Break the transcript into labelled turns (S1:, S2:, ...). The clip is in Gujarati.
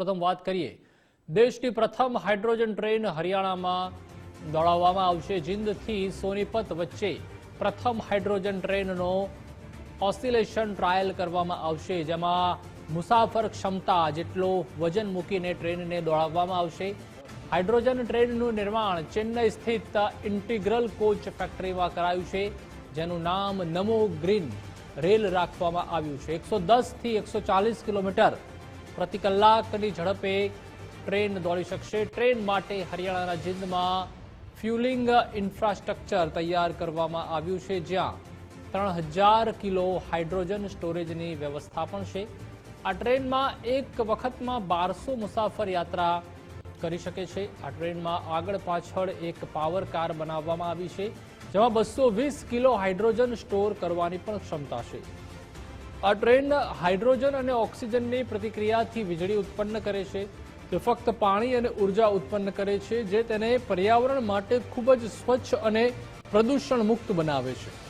S1: પ્રથમ વાત કરીએ. દેશની પ્રથમ હાઇડ્રોજન ટ્રેન હરિયાણામાં દોડાવવામાં આવશે. જિંદથી સોનીપત વચ્ચે પ્રથમ હાઇડ્રોજન ટ્રેનનો ઓસિલેશન ટ્રાયલ કરવામાં આવશે, જેમાં મુસાફર ક્ષમતા જેટલો વજન મૂકીને ટ્રેનને દોડાવવામાં આવશે. હાઇડ્રોજન ટ્રેનનું નિર્માણ ચેન્નઈ સ્થિત ઇન્ટિગ્રલ કોચ ફેક્ટરીમાં કરાયું છે, જેનું નામ નમો ગ્રીન રેલ રાખવામાં આવ્યું છે. એકસો દસથી એકસો ચાલીસ કિલોમીટર પ્રતિ કલાકની ઝડપે ટ્રેન દોડી શકશે. ટ્રેન માટે હરિયાણાના જીંદમાં ફ્યુલિંગ ઇન્ફ્રાસ્ટ્રક્ચર તૈયાર કરવામાં આવ્યું છે, જ્યાં ત્રણ હજાર કિલો હાઇડ્રોજન સ્ટોરેજની વ્યવસ્થા પણ છે. આ ટ્રેનમાં એક વખતમાં બારસો મુસાફર યાત્રા કરી શકે છે. આ ટ્રેનમાં આગળ પાછળ એક પાવર કાર બનાવવામાં આવી છે, જેમાં બસો વીસ કિલો હાઇડ્રોજન સ્ટોર કરવાની પણ ક્ષમતા છે. આ ટ્રેન હાઇડ્રોજન અને ઓક્સિજનની પ્રતિક્રિયાથી વીજળી ઉત્પન્ન કરે છે. તે ફક્ત પાણી અને ઊર્જા ઉત્પન્ન કરે છે, જે તેને પર્યાવરણ માટે ખૂબ જ સ્વચ્છ અને પ્રદૂષણ મુક્ત બનાવે છે.